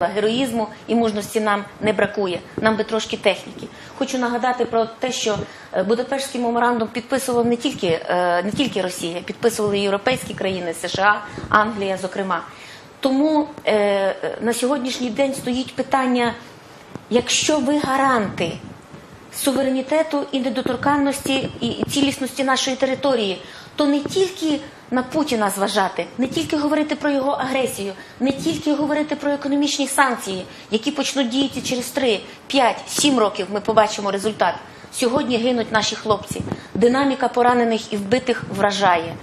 Героїзму і мужності нам не бракує. Нам би трошки техніки. Хочу нагадати про те, що е, Будапештський меморандум підписував не тільки, е, не тільки Росія, підписували європейські країни, США, Англія, зокрема. Тому е, на сьогоднішній день стоїть питання: якщо ви гаранти суверенітету і недоторканності і цілісності нашої території, то не тільки на Путіна зважати, не тільки говорити про його агресію, не тільки говорити про економічні санкції, які почнуть діяти через 3, 5, 7 років. Ми побачимо результат. Сьогодні гинуть наші хлопці. Динаміка поранених і вбитих вражає.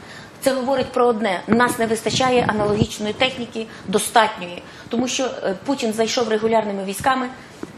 Це говорить про одне: нас не вистачає аналогічної техніки, достатньої, тому що е, Путін зайшов регулярними військами.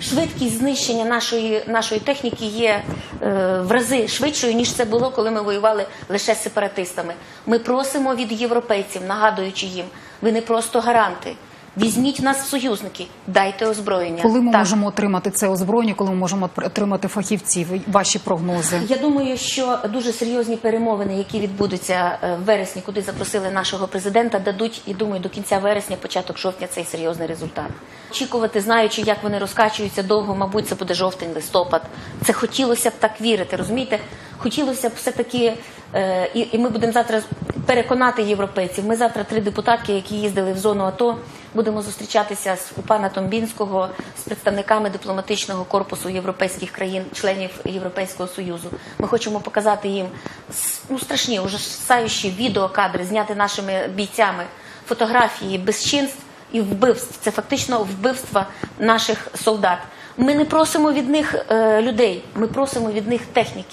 Швидкість знищення нашої нашої техніки є е, в рази швидшою ніж це було, коли ми воювали лише з сепаратистами. Ми просимо від європейців, нагадуючи їм, ви не просто гаранти. Візьміть нас в союзники, дайте озброєння. Коли ми Так. можемо отримати це озброєння, коли ми можемо отримати фахівців? Ваші прогнози? Я думаю, що дуже серйозні перемовини, які відбудуться е, в вересні, куди запросили нашого президента, дадуть і думаю, до кінця вересня, початок жовтня, цей серйозний результат. Очікувати, знаючи, як вони розкачуються довго, мабуть, це буде жовтень, листопад. Це хотілося б так вірити. Розумієте, хотілося б все таки, е, і, і ми будемо завтра переконати європейців. Ми завтра три депутатки, які їздили в зону АТО, будемо зустрічатися з у пана Томбінського з представниками дипломатичного корпусу європейських країн, членів Європейського союзу. Ми хочемо показати їм ну, страшні, ужасаючі відеокадри, зняти нашими бійцями фотографії безчинств і вбивств. Це фактично вбивства наших солдат. Ми не просимо від них е, людей, ми просимо від них техніки.